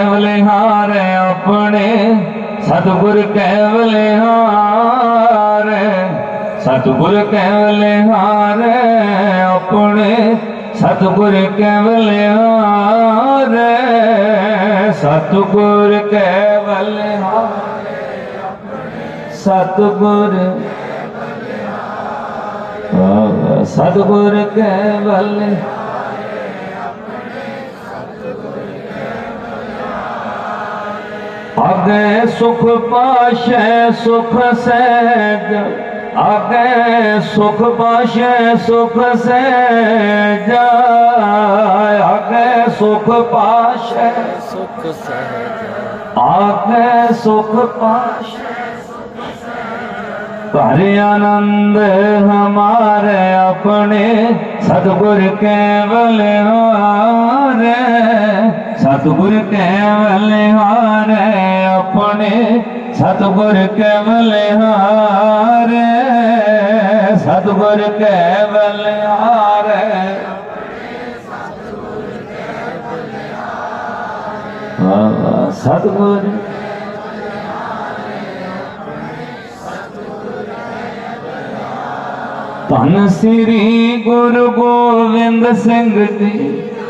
ਕੇਵਲ ਹਾਰ ਆਪਣੇ ਸਤਿਗੁਰ ਕੇਵਲ ਹਾਰ ਸਤਿਗੁਰ ਕੇਵਲ ਹਾਰ ਆਪਣੇ ਸਤਿਗੁਰ ਕੇਵਲ ਹਾਰ ਸਤਿਗੁਰ ਕੇਵਲ ਹਾਰ ਸਤਿਗੁਰ ਆਹ, ਸਤਿਗੁਰ ਕੇਵਲ ਆਗੇ ਸੁਖ ਪਾਸ਼ੈ ਸੁਖ ਸਹਿਜ। ਆਗੇ ਸੁਖ ਪਾਸ਼ੈ ਸੁਖ ਸਹਿਜ। ਆਗੇ ਸੁਖ ਪਾਸ਼ੈ ਸੁਖ ਸਹਿਜ। ਆਗੇ ਸੁਖ ਪਾਸ਼ੈ ਘਰ ਆਨੰਦ ਹਮਾਰੇ ਆਪਣੇ। ਸਤਿਗੁਰ ਕੇਵਲ ਹਾਰੇ ਸਤਿਗੁਰ ਕੇਵਲ ਹਾਰੇ ਆਪਣੇ ਸਤਿਗੁਰ ਕੇਵਲ ਹਾਰੇ ਸਤਿਗੁਰ ਕੇਵਲ ਹਾਰੇ ਵਾਹ ਵਾਹ, ਸਤਿਗੁਰ। ਧੰਨ ਸ੍ਰੀ ਗੁਰੂ ਗੋਬਿੰਦ ਸਿੰਘ ਜੀ।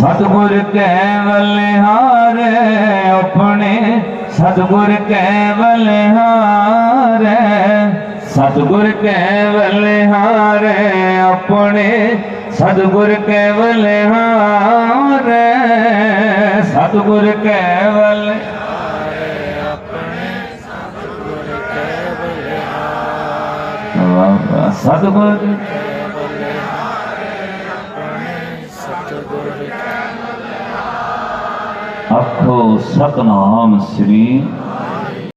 ਸਤਿਗੁਰ ਕੇਵਲ ਹਾਰੇ ਆਪਣੇ ਸਤਿਗੁਰ ਕੇਵਲ ਹਾਰੇ ਸਤਿਗੁਰ ਕੇਵਲ ਹਾਰੇ ਆਪਣੇ ਸਤਿਗੁਰ ਕੇਵਲ ਹਾਰੇ ਸਤਿਗੁਰ ਕੇਵਲ ਵਾਹ, ਵਾਹ, ਸਤਿਗੁਰ ਆਖੋ ਸਤਨਾਮ ਸ੍ਰੀ